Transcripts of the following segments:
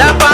la paz.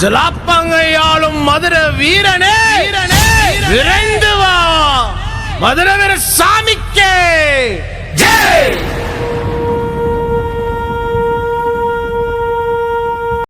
ஜலாப்பங்கையாளும் மதுர வீரனே விரைந்து வா. மதுரவீர சாமிக்கே. ஜெய்!